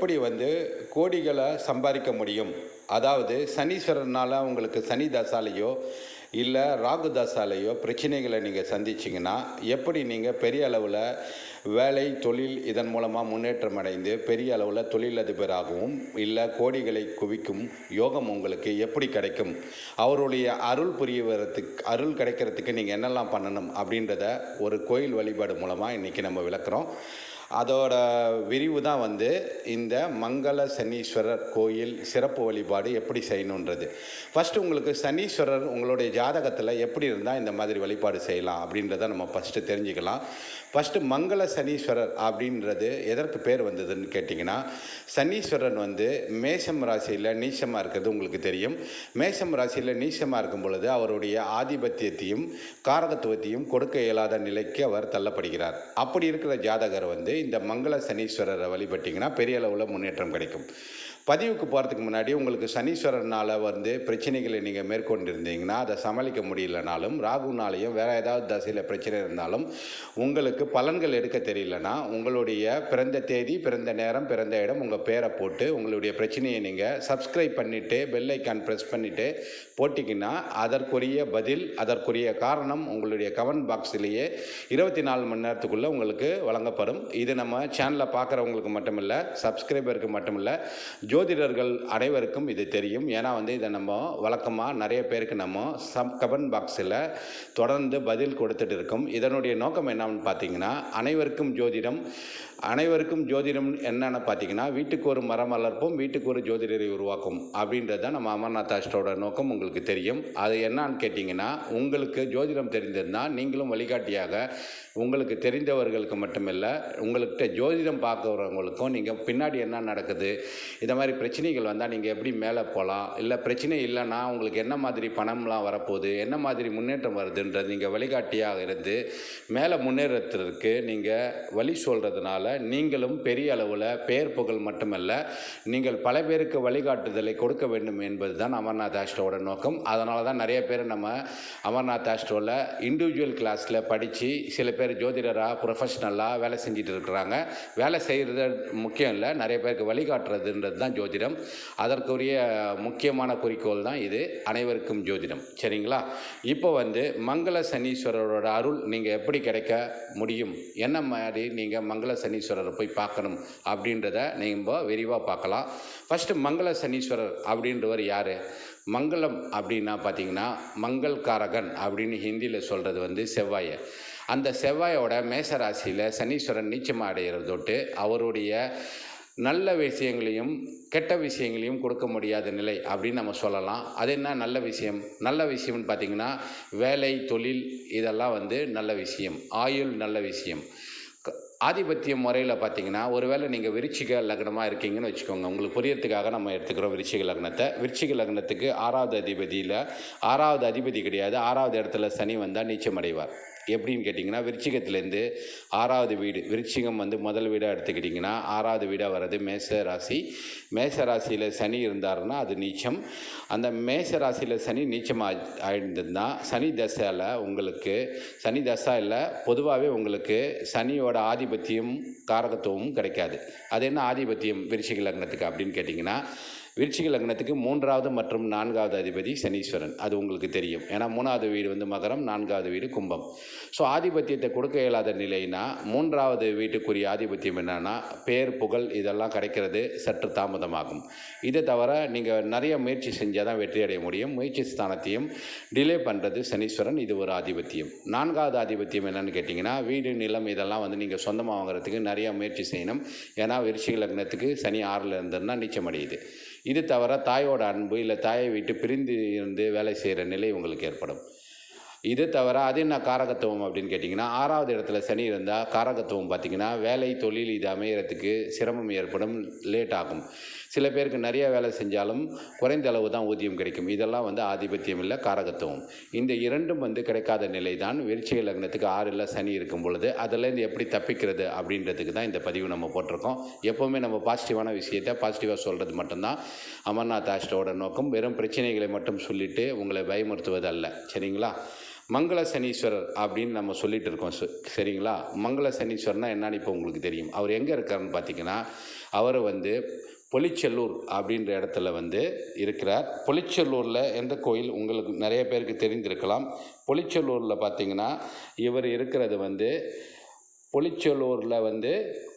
எப்படி வந்து கோடிகளை சம்பாதிக்க முடியும்? அதாவது சனீஸ்வரனால் உங்களுக்கு சனி தசாலையோ இல்லை ராகு தசாலையோ பிரச்சனைகளை நீங்கள் சந்திச்சிங்கன்னா எப்படி நீங்கள் பெரிய அளவில் வேலை தொழில் இதன் மூலமாக முன்னேற்றம் அடைந்து பெரிய அளவில் தொழிலதிபராகவும் இல்லை கோடிகளை குவிக்கும் யோகம் உங்களுக்கு எப்படி கிடைக்கும்? அவருடைய அருள் புரியவரத்துக்கு அருள் கிடைக்கிறதுக்கு நீங்கள் என்னெல்லாம் பண்ணணும் அப்படின்றத ஒரு கோயில் வழிபாடு மூலமாக இன்றைக்கி நம்ம விளக்குறோம். அதோட விரிவு தான் வந்து இந்த மங்கள சனீஸ்வரர் கோயில் சிறப்பு வழிபாடு எப்படி செய்யணுன்றது. ஃபஸ்ட்டு உங்களுக்கு சனீஸ்வரர் உங்களுடைய ஜாதகத்தில் எப்படி இருந்தால் இந்த மாதிரி வழிபாடு செய்யலாம் அப்படின்றத நம்ம ஃபஸ்ட்டு தெரிஞ்சுக்கலாம். ஃபஸ்ட்டு மங்கள சனீஸ்வரர் அப்படின்றது எதற்கு பேர் வந்ததுன்னு கேட்டிங்கன்னா சனீஸ்வரன் வந்து மேஷம் ராசியில் நீச்சமாக இருக்கிறது உங்களுக்கு தெரியும். மேஷம் ராசியில் நீச்சமாக இருக்கும் பொழுது அவருடைய ஆதிபத்தியத்தையும் காரகத்துவத்தையும் கொடுக்க இயலாத நிலைக்கு அவர் தள்ளப்படுகிறார். அப்படி இருக்கிற ஜாதகர் வந்து இந்த மங்கள சனீஸ்வரரை வழிபட்டிங்கன்னா பெரிய அளவில் முன்னேற்றம் கிடைக்கும். பதிவுக்கு போகிறதுக்கு முன்னாடி உங்களுக்கு சனீஸ்வரனால் வந்து பிரச்சனைகளை நீங்கள் மேற்கொண்டிருந்தீங்கன்னா அதை சமாளிக்க முடியலனாலும் ராகுனாலையும் வேறு ஏதாவது தசையில் பிரச்சனை இருந்தாலும் உங்களுக்கு பலன்கள் எடுக்க தெரியலனா உங்களுடைய பிறந்த தேதி பிறந்த நேரம் பிறந்த இடம் உங்கள் பேரை போட்டு உங்களுடைய பிரச்சனையை நீங்கள் சப்ஸ்கிரைப் பண்ணிவிட்டு பெல் ஐக்கான் ப்ரெஸ் பண்ணிவிட்டு போட்டிங்கன்னா அதற்குரிய பதில் அதற்குரிய காரணம் உங்களுடைய கமெண்ட் பாக்ஸ்லேயே இருபத்தி நாலு மணி நேரத்துக்குள்ளே உங்களுக்கு வழங்கப்படும். இது நம்ம சேனலில் பார்க்குறவங்களுக்கு மட்டுமில்லை சப்ஸ்கிரைபருக்கு ஜோ ஜோதிடர்கள் அனைவருக்கும் இது தெரியும். ஏன்னா வந்து இதை நம்ம வழக்கமாக நிறைய பேருக்கு நம்ம சப் கமெண்ட் பாக்ஸில் தொடர்ந்து பதில் கொடுத்துட்டு இருக்கோம். இதனுடைய நோக்கம் என்னன்னு பார்த்தீங்கன்னா அனைவருக்கும் ஜோதிடம் அனைவருக்கும் ஜோதிடம் என்னென்னு பார்த்தீங்கன்னா வீட்டுக்கு ஒரு மரம் வளர்ப்போம் வீட்டுக்கு ஒரு ஜோதிடரை உருவாக்கும் அப்படின்றது தான் நம்ம அமர்நாத் ஆஸ்ட்ரோட நோக்கம் உங்களுக்கு தெரியும். அது என்னன்னு கேட்டிங்கன்னா உங்களுக்கு ஜோதிடம் தெரிந்திருந்தால் நீங்களும் வழிகாட்டியாக உங்களுக்கு தெரிந்தவர்களுக்கு மட்டுமில்லை உங்கள்கிட்ட ஜோதிடம் பார்க்குறவங்களுக்கும் நீங்கள் பின்னாடி என்ன நடக்குது இந்த மாதிரி பிரச்சனைகள் வந்தால் நீங்கள் எப்படி மேலே போகலாம் இல்லை பிரச்சனை இல்லைன்னா உங்களுக்கு என்ன மாதிரி பணம்லாம் வரப்போகுது என்ன மாதிரி முன்னேற்றம் வருதுன்றது நீங்கள் வழிகாட்டியாக இருந்து மேலே முன்னேறத்துக்கு நீங்கள் வழி சொல்கிறதுனால நீங்களும் பெரிய அளவில் பெயர் புகழ் மட்டுமல்ல நீங்கள் பல பேருக்கு வழிகாட்டுதலை கொடுக்க வேண்டும் என்பது தான் அமர்நாத் ஆஸ்ட்ரோட நோக்கம். அதனால தான் நிறைய பேர் நம்ம அமர்நாத் ஆஸ்ட்ரோவில் இண்டிவிஜுவல் கிளாஸில் படித்து சில பேர் ஜோதிடராக ப்ரொஃபஷ்னலாக வேலை செஞ்சுட்டு இருக்கிறாங்க. வேலை செய்கிறது முக்கியம் இல்லை நிறைய பேருக்கு வழிகாட்டுறதுன்றது தான் ஜோதிடம். அதற்குரிய முக்கியமான குறிக்கோள் தான் இது. அனைவருக்கும் ஜோதிடம். சரிங்களா? இப்போ வந்து மங்கள சனீஸ்வரரோட அருள் நீங்கள் எப்படி கிடைக்க முடியும்? என்ன மாதிரி நீங்கள் மங்கள சனி சனீஸ்வரரை போய் பார்க்கணும் அப்படின்றத நம்ம விரிவாக பார்க்கலாம். ஃபஸ்ட்டு மங்கள சனீஸ்வரர் அப்படின்றவர் யார்? மங்களம் அப்படின்னா பார்த்தீங்கன்னா மங்கள்காரகன் அப்படின்னு ஹிந்தியில் சொல்கிறது வந்து செவ்வாயை. அந்த செவ்வாயோட மேசராசியில் சனீஸ்வரன் நீச்சமாக அடைகிறது தொட்டு அவருடைய நல்ல விஷயங்களையும் கெட்ட விஷயங்களையும் கொடுக்க முடியாத நிலை அப்படின்னு நம்ம சொல்லலாம். அது என்ன நல்ல விஷயம்? நல்ல விஷயம்னு பார்த்திங்கன்னா வேலை தொழில் இதெல்லாம் வந்து நல்ல விஷயம். ஆயுள் நல்ல விஷயம். ஆதிபத்திய முறையில் பார்த்தீங்கன்னா ஒருவேளை நீங்கள் விருச்சிக லக்னமாக இருக்கீங்கன்னு வச்சுக்கோங்க. உங்களுக்கு புரியறதுக்காக நம்ம எடுத்துக்கிறோம் விருச்சிக லக்னத்தை. விருச்சிக லக்னத்துக்கு ஆறாவது அதிபதியில் ஆறாவது அதிபதி கிடையாது. ஆறாவது இடத்துல சனி வந்தால் நீச்சம் அடைவார் எப்படின்னு கேட்டிங்கன்னா விருச்சிகத்துலேருந்து ஆறாவது வீடு விருச்சிகம் வந்து முதல் வீடாக எடுத்துக்கிட்டிங்கன்னா ஆறாவது வீடாக வர்றது மேச ராசி. மேச ராசியில் சனி இருந்தாருன்னா அது நீச்சம். அந்த மேச ராசியில் சனி நீச்சம் ஆயிருந்ததுன்னா சனி தசையில் உங்களுக்கு. சனி தசா இல்லை பொதுவாகவே உங்களுக்கு சனியோட ஆதிபத்தியம் காரகத்துவமும் கிடைக்காது. அது என்ன ஆதிபத்தியம் விருச்சிக லக்னத்துக்கு அப்படின்னு கேட்டிங்கன்னா விருச்சிக லக்னத்துக்கு மூன்றாவது மற்றும் நான்காவது அதிபதி சனீஸ்வரன். அது உங்களுக்கு தெரியும். ஏன்னா மூணாவது வீடு வந்து மகரம் நான்காவது வீடு கும்பம். ஸோ ஆதிபத்தியத்தை கொடுக்க இயலாத நிலைனா மூன்றாவது வீட்டுக்குரிய ஆதிபத்தியம் என்னென்னா பேர் புகழ் இதெல்லாம் கிடைக்கிறது சற்று தாமதமாகும். இதை தவிர நீங்கள் நிறைய முயற்சி செஞ்சால் தான் வெற்றி அடைய முடியும். முயற்சி ஸ்தானத்தையும் டிலே பண்ணுறது சனீஸ்வரன் இது ஒரு ஆதிபத்தியம். நான்காவது ஆதிபத்தியம் என்னென்னு கேட்டிங்கன்னா வீடு நிலம் இதெல்லாம் வந்து நீங்கள் சொந்தமாக வாங்குறதுக்கு நிறைய முயற்சி செய்யணும். ஏன்னா விருச்சிக லக்னத்துக்கு சனி ஆறில் இருந்ததுன்னா நீச்சம் அடையுது இது தவிர தாயோட அன்பு இல்லை தாயை விட்டு பிரிந்து இருந்து வேலை செய்கிற நிலை உங்களுக்கு ஏற்படும். இது தவிர அது என்ன காரகத்துவம் அப்படின்னு கேட்டிங்கன்னா ஆறாவது இடத்துல சனி இருந்தால் காரகத்துவம் பார்த்திங்கன்னா வேலை தொழில் இது அமையறதுக்கு சிரமம் ஏற்படும் லேட் ஆகும். சில பேருக்கு நிறைய வேலை செஞ்சாலும் குறைந்த அளவு தான் ஊதியம் கிடைக்கும். இதெல்லாம் வந்து ஆதிபத்தியம் இல்லை காரகத்துவம். இந்த இரண்டும் வந்து கிடைக்காத நிலை தான். விருச்சிக லக்னத்துக்கு ஆறில் சனி இருக்கும் பொழுது அதுலேருந்து எப்படி தப்பிக்கிறது அப்படின்றதுக்கு தான் இந்த பதிவு நம்ம போட்டிருக்கோம். எப்போவுமே நம்ம பாசிட்டிவான விஷயத்தை பாசிட்டிவாக சொல்கிறது மட்டும்தான். அமர்நாத் ஆஷ்டோட நோக்கம் வெறும் பிரச்சனைகளை மட்டும் சொல்லிவிட்டு உங்களை பயமுறுத்துவது அல்ல சரிங்களா? மங்கள சனீஸ்வரர் அப்படின்னு நம்ம சொல்லிட்டு இருக்கோம். சரிங்களா? மங்கள சனீஸ்வரர்னால் என்னன்னு இப்போ உங்களுக்கு தெரியும். அவர் எங்கே இருக்காருன்னு பார்த்தீங்கன்னா அவர் வந்து பொலிச்செல்லூர் அப்படின்ற இடத்துல வந்து இருக்கிறார். பொலிச்செல்லூரில் எந்த கோயில் உங்களுக்கு நிறைய பேருக்கு தெரிந்திருக்கலாம். பொலிச்செல்லூரில் பார்த்தீங்கன்னா இவர் இருக்கிறது வந்து புளிச்சலூரில் வந்து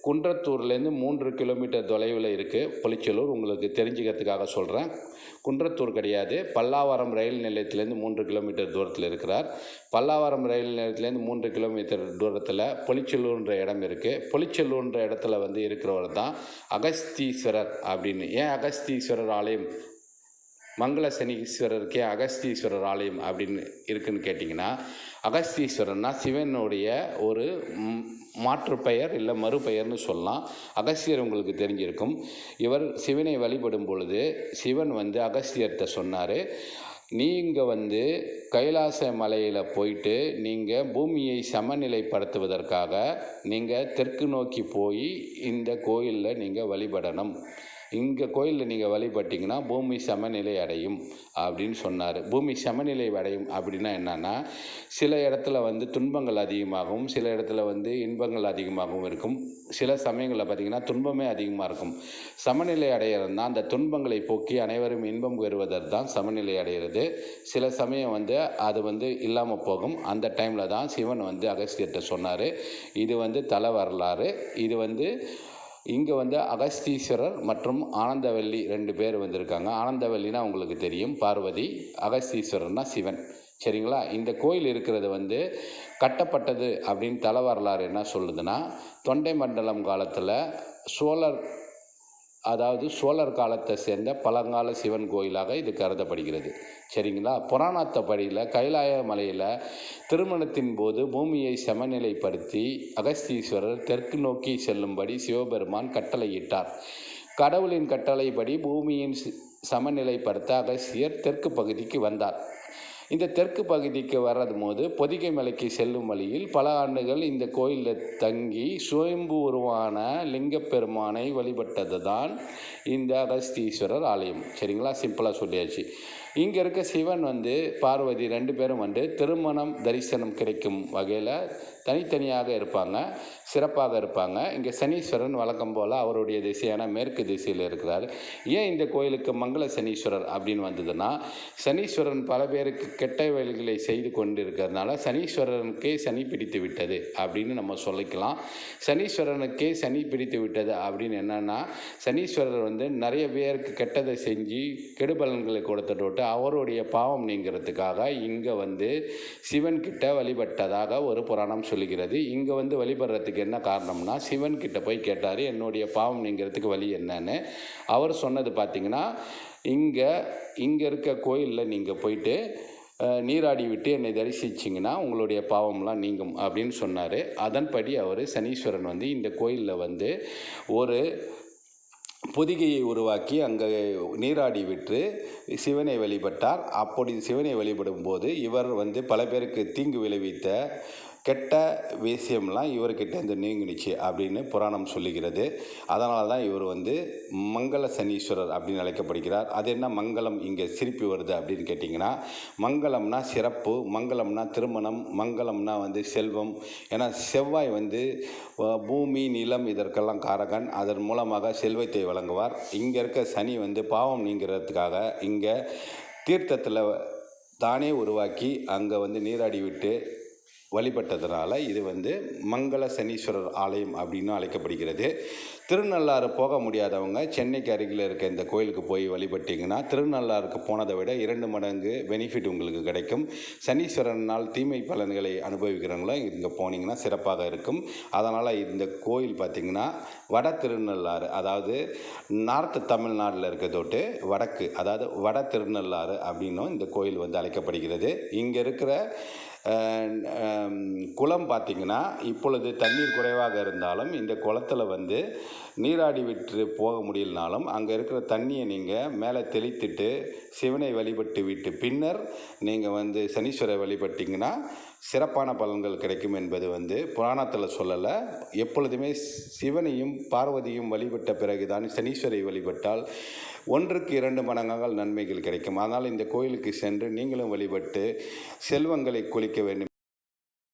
குன்றத்தூர்லேருந்து மூன்று கிலோமீட்டர் தொலைவில் இருக்குது புளிச்சலூர் உங்களுக்கு தெரிஞ்சுக்கிறதுக்காக சொல்கிறேன் குன்றத்தூர் கிடையாது. பல்லாவரம் ரயில் நிலையத்திலேருந்து மூன்று கிலோமீட்டர் தூரத்தில் இருக்கிறார். பல்லாவரம் ரயில் நிலையத்திலேருந்து மூன்று கிலோமீட்டர் தூரத்தில் பொலிச்செல்லூர்ன்ற இடம் இருக்குது பொலிச்செல்லூர்ன்ற இடத்துல வந்து இருக்கிறவர் தான் அகஸ்தீஸ்வரர் அப்படின்னு. ஏன் அகஸ்தீஸ்வரர் ஆலயம் மங்கள சனீஸ்வரருக்கே அகஸ்தீஸ்வரர் ஆலயம் அப்படின்னு இருக்குன்னு கேட்டிங்கன்னா அகஸ்தீஸ்வரர்னா சிவனுடைய ஒரு மாற்று பெயர் இல்லை மறுபெயர்னு சொல்லலாம். அகஸ்தியர் உங்களுக்கு தெரிஞ்சிருக்கும். இவர் சிவனை வழிபடும் பொழுது சிவன் வந்து அகஸ்தியர்கிட்ட சொன்னார் நீங்கள் வந்து கைலாச மலையில் போயிட்டு நீங்கள் பூமியை சமநிலைப்படுத்துவதற்காக நீங்கள் தெற்கு நோக்கி போய் இந்த கோயிலில் நீங்கள் வழிபடணும். இங்கே கோயிலில் நீங்கள் வழிபட்டிங்கன்னா பூமி சமநிலை அடையும் அப்படின்னு சொன்னார். பூமி சமநிலை அடையும் அப்படின்னா என்னென்னா சில இடத்துல வந்து துன்பங்கள் அதிகமாகவும் சில இடத்துல வந்து இன்பங்கள் அதிகமாகவும் இருக்கும். சில சமயங்களில் பார்த்திங்கன்னா துன்பமே அதிகமாக இருக்கும். சமநிலை அடையிறதுனா அந்த துன்பங்களை போக்கி அனைவரும் இன்பம் பெறுவதற்கு தான் சமநிலை அடைகிறது சில சமயம் வந்து அது வந்து இல்லாமல் போகும். அந்த டைமில் தான் சிவன் வந்து அகஸ்தியர்கிட்ட சொன்னார். இது வந்து தலை வரலாறு. இது வந்து இங்கே வந்து அகஸ்தீஸ்வரர் மற்றும் ஆனந்தவல்லி ரெண்டு பேர் வந்திருக்காங்க. ஆனந்தவல்லினா உங்களுக்கு தெரியும். பார்வதி அகஸ்தீஸ்வரர்னா சிவன். சரிங்களா? இந்த கோயில் இருக்கிறது வந்து கட்டப்பட்டது அப்படின்னு தல வரலாறு என்ன சொல்லுதுன்னா தொண்டை மண்டலம் காலத்தில் சோழர் அதாவது சோழர் காலத்தை சேர்ந்த பழங்கால சிவன் கோயிலாக இது கருதப்படுகிறது. சரிங்களா? புராணத்தை படியில் கைலாய மலையில் திருமணத்தின் போது பூமியை சமநிலைப்படுத்தி அகஸ்தீஸ்வரர் தெற்கு நோக்கி செல்லும்படி சிவபெருமான் கட்டளையிட்டார். கடவுளின் கட்டளைப்படி பூமியின் சமநிலைப்படுத்த அகஸ்தியர் தெற்கு பகுதிக்கு வந்தார். இந்த தெற்கு பகுதிக்கு வர்றது போது பொதிகை மலைக்கு செல்லும் வழியில் பல ஆண்டுகள் இந்த கோயிலில் தங்கி சுயம்பு உருவான லிங்கப்பெருமானை வழிபட்டது தான் இந்த அகஸ்தீஸ்வரர் ஆலயம். சரிங்களா? சிம்பிளாக சொல்லியாச்சு. இங்கே இருக்க சிவன் வந்து பார்வதி ரெண்டு பேரும் வந்து திருமணம் தரிசனம் கிடைக்கும் வகையில் தனித்தனியாக இருப்பாங்க சிறப்பாக இருப்பாங்க. இங்கே சனீஸ்வரன் வழக்கம் போல் அவருடைய திசையான மேற்கு திசையில் இருக்கிறார். ஏன் இந்த கோயிலுக்கு மங்கள சனீஸ்வரர் அப்படின்னு வந்ததுன்னா சனீஸ்வரன் பல பேருக்கு கெட்ட வேலைகளை செய்து கொண்டு இருக்கிறதுனால சனீஸ்வரனுக்கே சனி பிடித்து விட்டது அப்படின்னு நம்ம சொல்லிக்கலாம். சனீஸ்வரனுக்கே சனி பிடித்து விட்டது அப்படின்னு என்னென்னா சனீஸ்வரர் வந்து நிறைய பேருக்கு கெட்டதை செஞ்சு கெடுபலன்களை கொடுத்துட்டு அவருடைய பாவம் நீங்கிறதுக்காக இங்கே வந்து சிவன்கிட்ட வழிபட்டதாக ஒரு புராணம் சொல்லுகிறது. இங்கே வந்து வழிபடுறதுக்கு என்ன காரணம்னா சிவன்கிட்ட போய் கேட்டார் என்னுடைய பாவம் நீங்கிறதுக்கு வழி என்னன்னு? அவர் சொன்னது பார்த்தீங்கன்னா இங்கே இங்கே இருக்க கோயிலில் நீங்கள் போயிட்டு நீராடி விட்டு என்னை தரிசிச்சிங்கன்னா உங்களுடைய பாவம்லாம் நீங்கும் அப்படின்னு சொன்னார். அதன்படி அவர் சனீஸ்வரன் வந்து இந்த கோயிலில் வந்து ஒரு பொதிகையை உருவாக்கி அங்கே நீராடி விட்டு சிவனை வழிபட்டார். அப்படி சிவனை வழிபடும் போது இவர் வந்து பல பேருக்கு தீங்கு விளைவித்த கெட்ட விஷயம்லாம் இவர்கிட்டேருந்து நீங்கினுச்சு அப்படின்னு புராணம் சொல்லுகிறது. அதனால தான் இவர் வந்து மங்கள சனீஸ்வரர் அப்படின்னு அழைக்கப்படுகிறார். அது என்ன மங்களம் இங்கே சிரிப்பி வருது அப்படின்னு கேட்டிங்கன்னா மங்களம்னா சிறப்பு மங்களம்னா திருமணம் மங்களம்னா வந்து செல்வம். ஏன்னா செவ்வாய் வந்து பூமி நிலம் இதற்கெல்லாம் காரகன். அதன் மூலமாக செல்வத்தை வழங்குவார். இங்கே இருக்க சனி வந்து பாவம் நீங்கிறதுக்காக இங்கே தீர்த்தத்தில் தானே உருவாக்கி அங்கே வந்து நீராடி விட்டு வழிபட்டதுனால இது வந்து மங்கள சனீஸ்வரர் ஆலயம் அப்படின்னு அழைக்கப்படுகிறது. திருநள்ளாறு போக முடியாதவங்க சென்னைக்கு அருகில் இருக்க இந்த கோயிலுக்கு போய் வழிபட்டிங்கன்னா திருநள்ளாறுக்கு போனதை விட இரண்டு மடங்கு பெனிஃபிட் உங்களுக்கு கிடைக்கும். சனீஸ்வரனால் தீமை பலன்களை அனுபவிக்கிறவங்களும் இங்கே போனீங்கன்னா சிறப்பாக இருக்கும். அதனால் இந்த கோயில் பார்த்திங்கன்னா வட திருநள்ளாறு அதாவது நார்த் தமிழ்நாட்டில் இருக்க தொட்டு வடக்கு அதாவது வட திருநள்ளாறு அப்படின்னும் இந்த கோயில் வந்து அழைக்கப்படுகிறது. இங்கே இருக்கிற குளம் பார்த்திங்கன்னா இப்பொழுது தண்ணீர் குறைவாக இருந்தாலும் இந்த குளத்தில் வந்து நீராடி விட்டு போக முடியலனாலும் அங்கே இருக்கிற தண்ணியை நீங்கள் மேலே தெளித்துட்டு சிவனை வழிபட்டு விட்டு பின்னர் நீங்கள் வந்து சனீஸ்வரை வழிபட்டிங்கன்னா சிறப்பான பலன்கள் கிடைக்கும் என்பது வந்து புராணத்தில் சொல்லலை. எப்பொழுதுமே சிவனையும் பார்வதியும் வழிபட்ட பிறகுதான் சனீஸ்வரை வழிபட்டால் ஒன்றுக்கு இரண்டு மடங்காக நன்மைகள் கிடைக்கும். அதனால் இந்த கோயிலுக்கு சென்று நீங்களும் வழிபட்டு செல்வங்களை குளிக்க வேண்டும்